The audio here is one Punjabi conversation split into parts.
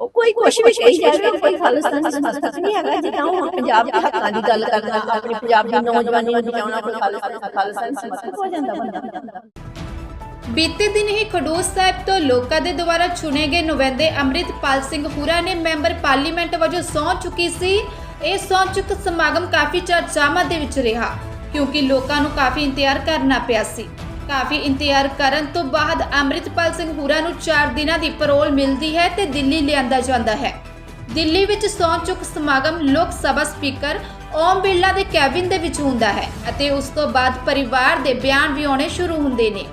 ਉਹ ਕੋਈ ਕੁਛ ਵੀ ਕਹੀ ਜਾਵੇ ਕੋਈ ਖਾਲਿਸਤਾਨੀ ਸਮਰਥਕ ਨਹੀਂ ਹੈਗਾ ਜਿੱਦਾਂ ਹੁਣ ਪੰਜਾਬ ਦੇ ਹੱਕਾਂ ਦੀ ਗੱਲ ਕਰਨਾ ਆਪਣੀ ਪੰਜਾਬ ਦੀ ਨੌਜਵਾਨੀ ਨੂੰ ਬਚਾਉਣਾ ਕੋਈ ਖਾਲਿਸਤਾਨੀ ਖਾਲਿਸਤਾਨੀ ਸਮਰਥਕ ਹੋ ਜਾਂਦਾ ਬੰਦਾ ਬੀਤੇ ਦਿਨ ਹੀ ਖਡੂਰ ਸਾਹਿਬ ਤੋਂ ਲੋਕਾਂ ਦੇ ਦੁਆਰਾ ਚੁਣੇ ਗਏ ਨੁਮਾਇੰਦੇ ਅੰਮ੍ਰਿਤਪਾਲ ਸਿੰਘ ਹੁਰਾ ਨੇ ਮੈਂਬਰ ਪਾਰਲੀਮੈਂਟ ਵਜੋਂ ਸਹੁੰ ਚੁੱਕੀ ਸੀ। ਇਹ ਸਹੁੰ ਚੁੱਕ ਸਮਾਗਮ ਕਾਫੀ ਚਰਚਾਵਾਂ ਦੇ ਵਿੱਚ ਰਿਹਾ ਕਿਉਂਕਿ ਲੋਕਾਂ ਨੂੰ ਕਾਫੀ ਇੰਤਜ਼ਾਰ ਕਰਨਾ ਪਿਆ ਸੀ। ਕਾਫੀ ਇੰਤਜ਼ਾਰ ਕਰਨ ਤੋਂ ਬਾਅਦ ਅੰਮ੍ਰਿਤਪਾਲ ਸਿੰਘ ਹੁਰਾ ਨੂੰ 4 ਦਿਨਾਂ ਦੀ ਪੈਰੋਲ ਮਿਲਦੀ ਹੈ ਤੇ ਦਿੱਲੀ ਲਿਆਂਦਾ ਜਾਂਦਾ ਹੈ। ਦਿੱਲੀ ਵਿੱਚ ਸਹੁੰ ਚੁੱਕ ਸਮਾਗਮ ਲੋਕ ਸਭਾ ਸਪੀਕਰ ਓਮ ਬਿਰਲਾ ਦੇ ਕੈਬਿਨ ਦੇ ਵਿੱਚ ਹੁੰਦਾ ਹੈ ਅਤੇ ਉਸ ਤੋਂ ਬਾਅਦ ਪਰਿਵਾਰ ਦੇ ਬਿਆਨ ਵੀ ਆਉਣੇ ਸ਼ੁਰੂ ਹੁੰਦੇ ਨੇ।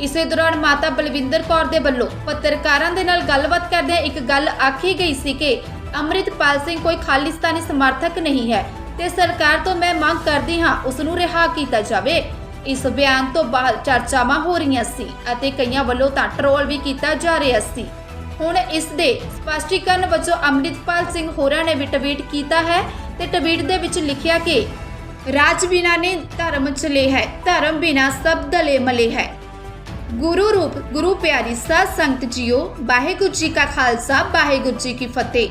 ਇਸੇ ਦੌਰਾਨ ਮਾਤਾ ਬਲਵਿੰਦਰ ਕੌਰ ਦੇ ਵੱਲੋਂ ਪੱਤਰਕਾਰਾਂ ਦੇ ਨਾਲ ਗੱਲਬਾਤ ਕਰਦਿਆਂ ਇੱਕ ਗੱਲ ਆਖੀ ਗਈ ਸੀ ਕਿ ਅੰਮ੍ਰਿਤਪਾਲ ਸਿੰਘ ਕੋਈ ਖਾਲਿਸਤਾਨੀ ਸਮਰਥਕ ਨਹੀਂ ਹੈ ਤੇ ਸਰਕਾਰ ਤੋਂ ਮੈਂ ਮੰਗ ਕਰਦੀ ਹਾਂ ਉਸ ਨੂੰ ਰਿਹਾ ਕੀਤਾ ਜਾਵੇ। ਇਸ ਬਿਆਨ ਤੋਂ ਬਾਅਦ ਚਰਚਾਵਾਂ ਹੋ ਰਹੀਆਂ ਸੀ ਅਤੇ ਕਈਆਂ ਵੱਲੋਂ ਤਾਂ ਟਰੋਲ ਵੀ ਕੀਤਾ ਜਾ ਰਿਹਾ ਸੀ। ਹੁਣ ਇਸ ਦੇ ਸਪਸ਼ਟੀਕਰਨ ਵਜੋਂ ਅੰਮ੍ਰਿਤਪਾਲ ਸਿੰਘ ਹੋਰਾਂ ਨੇ ਵੀ ਟਵੀਟ ਕੀਤਾ ਹੈ ਤੇ ਟਵੀਟ ਦੇ ਵਿੱਚ ਲਿਖਿਆ ਕਿ, ਰਾਜ ਬਿਨਾ ਨੇ ਧਰਮ ਚਲੇ ਹੈ, ਧਰਮ ਬਿਨਾ ਸਭ ਦਲੇ ਮਲੇ ਹੈ। ਗੁਰੂ ਰੂਪ, ਗੁਰੂ ਪਿਆਰੀ ਸਾਧ ਸੰਗਤ ਜੀਓ, ਵਾਹਿਗੁਰੂ ਜੀ ਕਾ ਖਾਲਸਾ, ਵਾਹਿਗੁਰੂ ਜੀ ਕੀ ਫਤਿਹ।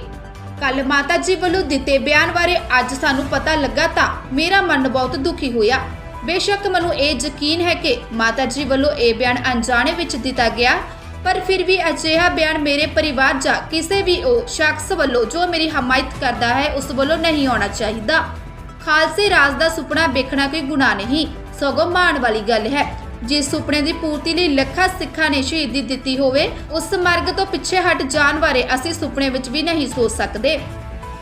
ਕੱਲ ਮਾਤਾ ਜੀ ਵੱਲੋਂ ਦਿੱਤੇ ਬਿਆਨ ਬਾਰੇ ਅੱਜ ਸਾਨੂੰ ਪਤਾ ਲੱਗਾ ਤਾਂ ਮੇਰਾ ਮਨ ਬਹੁਤ ਦੁਖੀ ਹੋਇਆ। ਬੇਸ਼ੱਕ ਮੈਨੂੰ ਇਹ ਯਕੀਨ ਹੈ ਕਿ ਮਾਤਾ ਜੀ ਵੱਲੋਂ ਇਹ ਬਿਆਨ ਅਣਜਾਣੇ ਵਿੱਚ ਦਿੱਤਾ ਗਿਆ, ਪਰ ਫਿਰ ਵੀ ਅਜਿਹਾ ਬਿਆਨ ਮੇਰੇ ਪਰਿਵਾਰ ਜਾਂ ਕਿਸੇ ਵੀ ਉਹ ਸ਼ਖਸ ਵੱਲੋਂ ਜੋ ਮੇਰੀ ਹਮਾਇਤ ਕਰਦਾ ਹੈ, ਉਸ ਵੱਲੋਂ ਨਹੀਂ ਆਉਣਾ ਚਾਹੀਦਾ। ਖਾਲਸੇ ਰਾਜ ਦਾ ਸੁਪਨਾ ਵੇਖਣਾ ਕੋਈ ਗੁਨਾਹ ਨਹੀਂ, ਸਗੋਂ ਮਾਣ ਵਾਲੀ ਗੱਲ ਹੈ। ਜਿਸ ਸੁਪਨੇ ਦੀ ਪੂਰਤੀ ਲਈ ਲੱਖਾਂ ਸਿੱਖਾਂ ਨੇ ਸ਼ਹੀਦੀ ਦਿੱਤੀ ਹੋਵੇ, ਉਸ ਮਾਰਗ ਤੋਂ ਪਿੱਛੇ ਹਟ ਜਾਣ ਬਾਰੇ ਅਸੀਂ ਸੁਪਨੇ ਵਿੱਚ ਵੀ ਨਹੀਂ ਸੋਚ ਸਕਦੇ।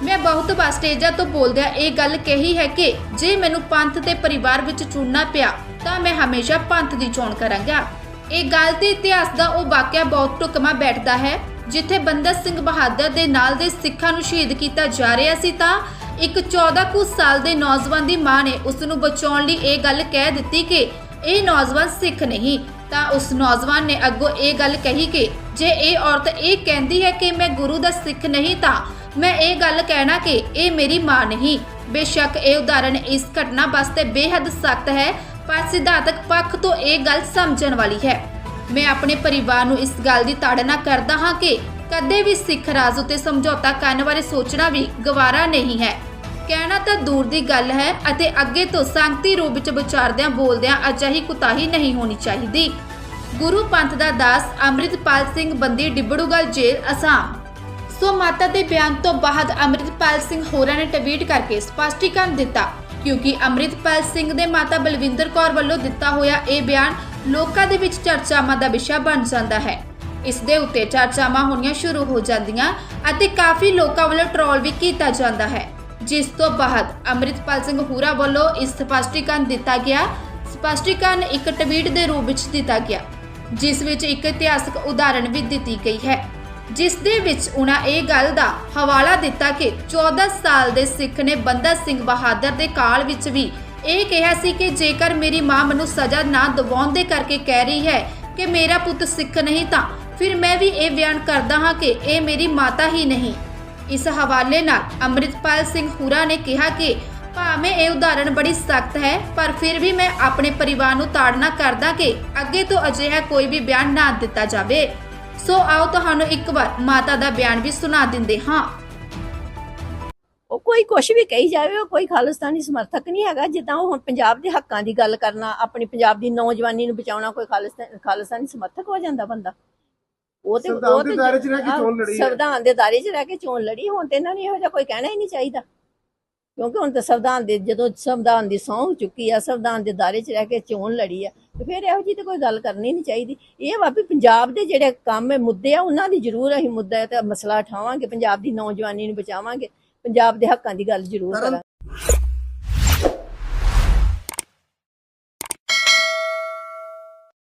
ਮੈਂ ਬਹੁਤ ਵਾਰ ਸਟੇਜਾਂ ਤੋਂ ਬੋਲਦਿਆਂ ਇਹ ਗੱਲ ਕਹੀ ਹੈ ਕਿ ਜੇ ਮੈਨੂੰ ਪੰਥ ਤੇ ਪਰਿਵਾਰ ਵਿੱਚ ਚੁਣਨਾ ਪਿਆ, ਤਾਂ ਮੈਂ ਹਮੇਸ਼ਾ ਪੰਥ ਦੀ ਚੋਣ ਕਰਾਂਗਾ। ਇਹ ਗੱਲ ਤੇ ਇਤਿਹਾਸ ਦਾ ਉਹ ਵਾਕਿਆ ਬਹੁਤ ਢੁਕਮਾ ਬੈਠਦਾ ਹੈ, ਜਿੱਥੇ ਬੰਦਾ ਸਿੰਘ ਬਹਾਦਰ ਦੇ ਨਾਲ ਦੇ ਸਿੱਖਾਂ ਨੂੰ ਸ਼ਹੀਦ ਕੀਤਾ ਜਾ ਰਿਹਾ ਸੀ ਤਾਂ ਇੱਕ 14 ਕੁ ਸਾਲ ਦੇ ਨੌਜਵਾਨ ਦੀ ਮਾਂ ਨੇ ਉਸ ਨੂੰ ਬਚਾਉਣ ਲਈ ਇਹ ਗੱਲ ਕਹਿ ਦਿੱਤੀ ਕਿ ਇਹ ਨੌਜਵਾਨ ਸਿੱਖ ਨਹੀਂ ਤਾਂ ਉਸ ਨੌਜਵਾਨ ਨੇ ਅੱਗੋਂ ਇਹ ਗੱਲ ਕਹੀ ਕਿ ਜੇ ਇਹ ਔਰਤ ਇਹ ਕਹਿੰਦੀ ਹੈ ਕਿ ਮੈਂ ਗੁਰੂ ਦਾ ਸਿੱਖ ਨਹੀਂ ਤਾਂ ਮੈਂ ਇਹ ਗੱਲ ਕਹਿਣਾ ਕਿ ਇਹ ਮੇਰੀ ਮਾਂ ਨਹੀਂ। ਬੇਸ਼ੱਕ ਇਹ ਉਦਾਹਰਣ ਇਸ ਘਟਨਾ ਵਾਸਤੇ ਬੇਹੱਦ ਸਖਤ ਹੈ, ਪਰ ਸਿਧਾਂਤਕ ਪੱਖ ਤੋਂ ਇਹ ਗੱਲ ਸਮਝਣ ਵਾਲੀ ਹੈ। ਮੈਂ ਆਪਣੇ ਪਰਿਵਾਰ ਨੂੰ ਇਸ ਗੱਲ ਦੀ ਤਾੜਨਾ ਕਰਦਾ ਹਾਂ ਕਿ ਕਦੇ ਵੀ ਸਿੱਖ ਰਾਜ ਉਤੇ ਸਮਝੌਤਾ ਕਰਨ ਬਾਰੇ ਸੋਚਣਾ ਵੀ ਗਵਾਰਾ ਨਹੀਂ ਹੈ। ਕਹਿਣਾ ਤਾਂ ਦੂਰ ਦੀ ਗੱਲ ਹੈ ਅਤੇ ਅੱਗੇ ਤੋਂ ਸੰਗਤੀ ਰੂਪ ਵਿੱਚ ਵਿਚਾਰਦਿਆਂ ਬੋਲਦਿਆਂ ਅਜਿਹੀ ਕੁਤਾਹੀ ਨਹੀਂ ਹੋਣੀ ਚਾਹੀਦੀ। ਗੁਰੂ ਪੰਥ ਦਾ ਦਾਸ ਅੰਮ੍ਰਿਤਪਾਲ ਸਿੰਘ ਬੰਦੀ ਡਿਬੜੂਗੜ੍ਹ ਜੇਲ੍ਹ, ਅਸਾਮ। ਸੋ ਮਾਤਾ ਦੇ ਬਿਆਨ ਤੋਂ ਬਾਅਦ ਅੰਮ੍ਰਿਤਪਾਲ ਸਿੰਘ ਹੋਰਾਂ ਨੇ ਟਵੀਟ ਕਰਕੇ ਸਪਸ਼ਟੀਕਰਨ ਦਿੱਤਾ, ਕਿਉਂਕਿ ਅੰਮ੍ਰਿਤਪਾਲ ਸਿੰਘ ਦੇ ਮਾਤਾ ਬਲਵਿੰਦਰ ਕੌਰ ਵੱਲੋਂ ਦਿੱਤਾ ਹੋਇਆ ਇਹ ਬਿਆਨ ਲੋਕਾਂ ਦੇ ਵਿੱਚ ਚਰਚਾਵਾਂ ਦਾ ਵਿਸ਼ਾ ਬਣ ਜਾਂਦਾ ਹੈ। ਇਸ ਦੇ ਉੱਤੇ ਚਰਚਾਵਾਂ ਹੋਣੀਆਂ ਸ਼ੁਰੂ ਹੋ ਜਾਂਦੀਆਂ ਅਤੇ ਕਾਫੀ ਲੋਕਾਂ ਵੱਲੋਂ ਟਰੋਲ ਵੀ ਕੀਤਾ ਜਾਂਦਾ ਹੈ। ਜਿਸ ਤੋਂ ਬਾਅਦ ਅੰਮ੍ਰਿਤਪਾਲ ਸਿੰਘ ਹੂਰਾ ਵੱਲੋਂ ਇਸ ਸਪਸ਼ਟੀਕਰਨ ਦਿੱਤਾ ਗਿਆ। ਸਪਸ਼ਟੀਕਰਨ ਇੱਕ ਟਵੀਟ ਦੇ ਰੂਪ ਵਿੱਚ ਦਿੱਤਾ ਗਿਆ, ਜਿਸ ਵਿੱਚ ਇੱਕ ਇਤਿਹਾਸਕ ਉਦਾਹਰਣ ਵੀ ਦਿੱਤੀ ਗਈ ਹੈ। ਜਿਸ ਦੇ ਵਿੱਚ ਉਹਨਾਂ ਇਹ ਗੱਲ ਦਾ ਹਵਾਲਾ ਦਿੱਤਾ ਕਿ 14 ਸਾਲ ਦੇ ਸਿੱਖ ਨੇ ਬੰਦਾ ਸਿੰਘ ਬਹਾਦਰ ਦੇ ਕਾਲ ਵਿੱਚ ਵੀ ਇਹ ਕਿਹਾ ਸੀ ਕਿ ਜੇਕਰ ਮੇਰੀ ਮਾਂ ਮੈਨੂੰ ਸਜ਼ਾ ਨਾ ਦਿਵਾਉਣ ਦੇ ਕਰਕੇ ਕਹਿ ਰਹੀ ਹੈ ਕਿ ਮੇਰਾ ਪੁੱਤ ਸਿੱਖ ਨਹੀਂ ਤਾਂ ਫਿਰ ਮੈਂ ਵੀ ਇਹ ਬਿਆਨ ਕਰਦਾ ਹਾਂ ਕਿ ਇਹ ਮੇਰੀ ਮਾਤਾ ਹੀ ਨਹੀਂ। ਇਸ ਹਵਾਲੇ ਨਾਲ ਅੰਮ੍ਰਿਤਪਾਲ ਸਿੰਘ ਹੂਰਾ ਨੇ ਕਿਹਾ ਕਿ ਭਾਵੇਂ ਇਹ ਉਦਾਹਰਣ ਬੜੀ ਸਖਤ ਹੈ, ਪਰ ਫਿਰ ਵੀ ਮੈਂ ਆਪਣੇ ਪਰਿਵਾਰ ਨੂੰ ਤਾੜਨਾ ਕਰਦਾ ਕਿ ਅੱਗੇ ਤੋਂ ਅਜਿਹਾ ਕੋਈ ਵੀ ਬਿਆਨ ਨਾ ਦਿੱਤਾ ਜਾਵੇ। ਸੋ ਆਓ ਤੁਹਾਨੂੰ ਇੱਕ ਵਾਰ ਮਾਤਾ ਦਾ ਬਿਆਨ ਵੀ ਸੁਣਾ ਦਿੰਦੇ ਹਾਂ। ਉਹ ਕੋਈ ਕੁਛ ਵੀ ਕਹੀ ਜਾਵੇ, ਉਹ ਕੋਈ ਖਾਲਿਸਤਾਨੀ ਸਮਰਥਕ ਨਹੀਂ ਹੈਗਾ, ਜਿੱਦਾਂ ਉਹ ਹੁਣ ਪੰਜਾਬ ਦੇ ਹੱਕਾਂ ਦੀ ਗੱਲ ਕਰਨਾ, ਆਪਣੀ ਪੰਜਾਬ ਦੀ ਨੌਜਵਾਨੀ ਨੂੰ ਬਚਾਉਣਾ, ਕੋਈ ਖਾਲਿਸਤਾਨੀ ਸਮਰਥਕ ਹੋ ਜਾਂਦਾ ਬੰਦਾ। ਉਹ ਤੇ ਸੰਵਿਧਾਨ ਉਹ ਦੇ ਤੇ ਦਾਇਰੇ 'ਚ ਰਹਿ ਕੇ ਚੋਣ ਲੜੀ ਹੈ। ਸੰਵਿਧਾਨ ਦੇ ਦਾਇਰੇ 'ਚ ਰਹਿ ਕੇ ਚੋਣ ਲੜੀ ਹੁਣ ਤੇ ਇਹਨਾਂ ਨੂੰ ਇਹੋ ਜਿਹਾ ਕੋਈ ਕਹਿਣਾ ਹੀ ਨਹੀਂ ਚਾਹੀਦਾ ਕਿਉਂਕਿ ਹੁਣ ਤਾਂ ਸੰਵਿਧਾਨ ਦੇ ਜਦੋਂ ਸੰਵਿਧਾਨ ਦੀ ਸਹੁੰ ਚੁੱਕੀ ਆ ਸੰਵਿਧਾਨ ਦੇ ਦਾਇਰੇ 'ਚ ਰਹਿ ਕੇ ਚੋਣ ਲੜੀ ਆ ਤੇ ਫਿਰ ਇਹੋ ਜਿਹੀ ਤੇ ਕੋਈ ਗੱਲ ਕਰਨੀ ਨਹੀਂ ਚਾਹੀਦੀ ਇਹ ਵਾ ਵੀ ਪੰਜਾਬ ਦੇ ਜਿਹੜੇ ਕੰਮ ਹੈ ਮੁੱਦੇ ਆ ਉਹਨਾਂ ਦੀ ਜ਼ਰੂਰ ਅਸੀਂ ਮੁੱਦਾ ਤੇ ਮਸਲਾ ਉਠਾਵਾਂਗੇ ਪੰਜਾਬ ਦੀ ਨੌਜਵਾਨੀ ਨੂੰ ਬਚਾਵਾਂਗੇ ਪੰਜਾਬ ਦੇ ਹੱਕਾਂ ਦੀ ਗੱਲ ਜ਼ਰੂਰ ਕਰਾਂਗੇ